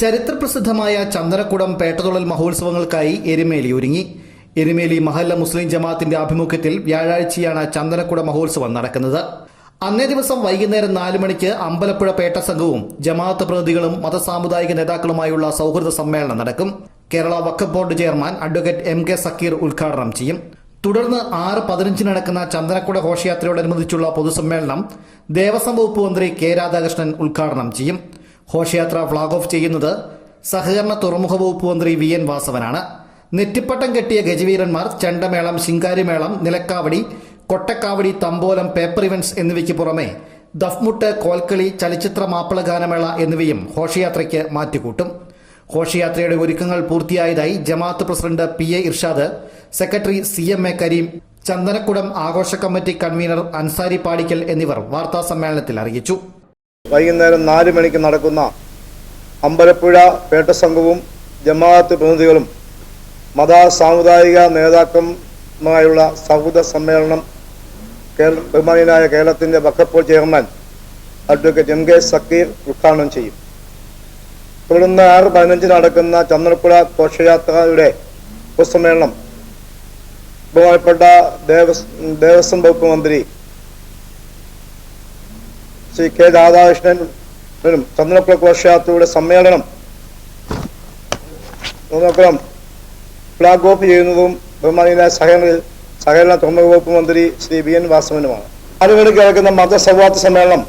ചരിത്രപ്രസിദ്ധമായ ചന്ദനക്കുടം പേട്ടതുള്ളൽ മഹോത്സവങ്ങൾക്കായി എരുമേലി ഒരുങ്ങി. എരുമേലി മഹല്ല മുസ്ലിം ജമാഅത്തിന്റെ ആഭിമുഖ്യത്തിൽ വ്യാഴാഴ്ചയാണ് ചന്ദനക്കുട മഹോത്സവം നടക്കുന്നത്. അന്നേ ദിവസം വൈകുന്നേരം നാല് മണിക്ക് അമ്പലപ്പുഴ പേട്ട സംഘവും ജമാഅത്ത് പ്രതിനിധികളും മതസാമുദായിക നേതാക്കളുമായുള്ള സൗഹൃദ സമ്മേളനം നടക്കും. Kerala Waqf board chairman advocate M K Zakir ഉദ്ഘാടനം ചെയ്യും. തുടർന്ന് ആറ് പതിനഞ്ചിന് നടക്കുന്ന ചന്ദനക്കുട ഘോഷയാത്രയോടനുബന്ധിച്ചുള്ള പൊതുസമ്മേളനം ദേവസ്വം വകുപ്പ് മന്ത്രി കെ രാധാകൃഷ്ണൻ ഉദ്ഘാടനം ചെയ്യും. ഘോഷയാത്ര ഫ്ളാഗ് ഓഫ് ചെയ്യുന്നത് സഹകരണ തുറമുഖ വകുപ്പ് മന്ത്രി വി എൻ വാസവനാണ്. നെറ്റിപ്പട്ടം കെട്ടിയ ഗജവീരന്മാർ ചണ്ടമേളം ശിങ്കാരിമേളം നിലക്കാവടി കൊട്ടക്കാവടി തമ്പോലം പേപ്പർ ഇവന്റ്സ് എന്നിവയ്ക്ക് പുറമെ ദഫ്മുട്ട് കോൽക്കളി ചലച്ചിത്ര മാപ്പിള ഗാനമേള എന്നിവയും ഘോഷയാത്രയ്ക്ക് മാറ്റുകൂട്ടും. ഘോഷയാത്രയുടെ ഒരുക്കങ്ങൾ പൂർത്തിയായതായി ജമാഅത്ത് president P A Irshad secretary C M A Karim Chandanakudam ആഘോഷ കമ്മിറ്റി കൺവീനർ അൻസാരി പാടിക്കൽ എന്നിവർ വാർത്താ സമ്മേളനത്തിൽ അറിയിച്ചു. വൈകുന്നേരം നാല് മണിക്ക് നടക്കുന്ന അമ്പലപ്പുഴ പേട്ട സംഘവും ജമാഅത്ത് പ്രതിനിധികളും മത സാമുദായിക നേതാക്കളുമായുള്ള സൗഹൃദ സമ്മേളനം കേരള ബഹുമാനിയനായ കേരളത്തിന്റെ വക്കപ്പോൾ chairman advocate M K Zakir ഉദ്ഘാടനം ചെയ്യും. തുടർന്ന് ആറ് പതിനഞ്ചിന് നടക്കുന്ന ചന്ദ്രപ്പുഴ ഘോഷയാത്രയുടെ പൊതുസമ്മേളനം ബഹുമാനപ്പെട്ട ദേവസ് ദേവസ്വം വകുപ്പ് മന്ത്രി ശ്രീ കെ രാധാകൃഷ്ണനും ചന്ദ്രപ്പുഴ ഘോഷയാത്രയുടെ സമ്മേളനം ചന്ദ്രപ്പുരം ഫ്ലാഗ് ഓഫ് ചെയ്യുന്നതും ബഹുമാനിയിലെ സഹകരണ സഹകരണ തുറമുഖ മന്ത്രി ശ്രീ ബി എൻ വാസവനുമാണ്. ആലുകളിൽ കേൾക്കുന്ന മതസൗഹാർദ്ദ സമ്മേളനം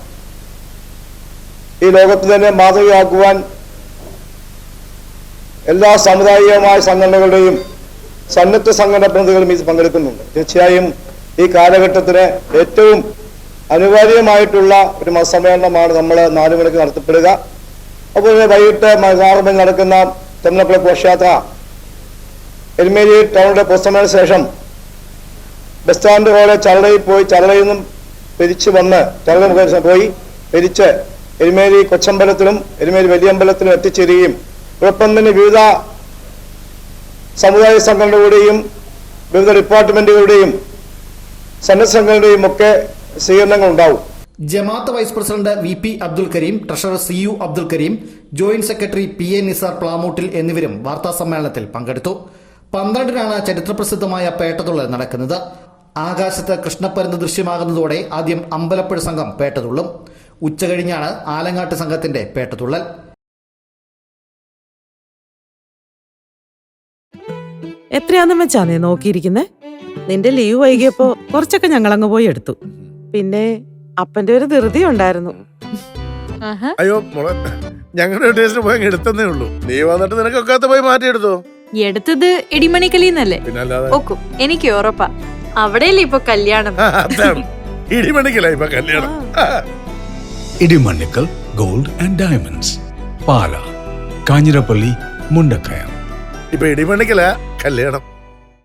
ഈ ലോകത്ത് തന്നെ മാതൃകയാക്കുവാൻ എല്ലാ സാമുദായികമായ സംഘടനകളുടെയും സന്നദ്ധ സംഘടന പ്രതിനിധികളും ഇത് പങ്കെടുക്കുന്നുണ്ട്. തീർച്ചയായും ഈ കാലഘട്ടത്തിന് ഏറ്റവും അനിവാര്യമായിട്ടുള്ള ഒരു മതസമ്മേളനമാണ് നമ്മൾ നാലു മണിക്ക് നടത്തപ്പെടുക. തന്നെ വൈകിട്ട് ആറ് മണി നടക്കുന്ന തെരഞ്ഞെടുപ്പ് ഘോഷയാത്ര എരുമേലി ടൗണിലെ പൊതുസമ്മേളന ശേഷം ബസ് സ്റ്റാൻഡ് പോലെ ചരളയിൽ പോയി ചരളയിൽ നിന്നും തിരിച്ചു വന്ന് ചരള മുഖേന പോയി തിരിച്ച് എരുമേലി കൊച്ചമ്പലത്തിലും എരുമേലി വലിയമ്പലത്തിലും എത്തിച്ചേരുകയും ഒപ്പം തന്നെ വിവിധ സമുദായ സംഘടനകളുടെയും വിവിധ ഡിപ്പാർട്ട്മെന്റുകളുടെയും സന്നദ്ധ സംഘടനയുടെയും ഒക്കെ സ്വീകരണങ്ങൾ ഉണ്ടാവും ജമാഅത്ത് vice president V P Abdul Karim treasurer C U Abdul Karim joint secretary P A Nisar Plamoottil എന്നിവരും വാർത്താ സമ്മേളനത്തിൽ പങ്കെടുത്തു. പന്ത്രണ്ടിനാണ് ചരിത്രപ്രസിദ്ധമായ പേട്ടതുള്ളൽ നടക്കുന്നത്. ആകാശത്ത് കൃഷ്ണപ്പരുന്ന് ദൃശ്യമാകുന്നതോടെ ആദ്യം അമ്പലപ്പുഴ സംഘം പേട്ടതുള്ളും. ഉച്ചകഴിഞ്ഞാണ് ആലങ്ങാട്ട് സംഘത്തിന്റെ പേട്ടതുള്ളൽ. എത്രയാന്ന് വെച്ചാ നീ നോക്കിയിരിക്കുന്നെ? നിന്റെ ലീവ് വൈകിയപ്പോ കുറച്ചൊക്കെ ഞങ്ങളങ്ങ് പോയി എടുത്തു. പിന്നെ അപ്പന്റെ ഒരു ധൃതി ഉണ്ടായിരുന്നു. അയ്യോ മോളെ ഞങ്ങളുടെ ടേസ്റ്റ് പോയി എടുത്തന്നേ ഉള്ളൂ. നീ വന്നിട്ട് നിനക്കൊക്കാത്ത പോയി മാറ്റിയെടുത്തോ? എടുത്തത് ഇടിമണിക്കലിന്നല്ലേ? ഓക്കും എനിക്ക് ഉറപ്പാ. അവിടെയല്ലേ ഇപ്പൊ കല്യാണം? ഇടിമണിക്കല ഇപ്പൊ കല്യാണം. Idimannikkal gold and diamonds. Pala Kanjirappally Mundakayam. ഇപ്പൊ ഇടിമണിക്കല കല്യാണം.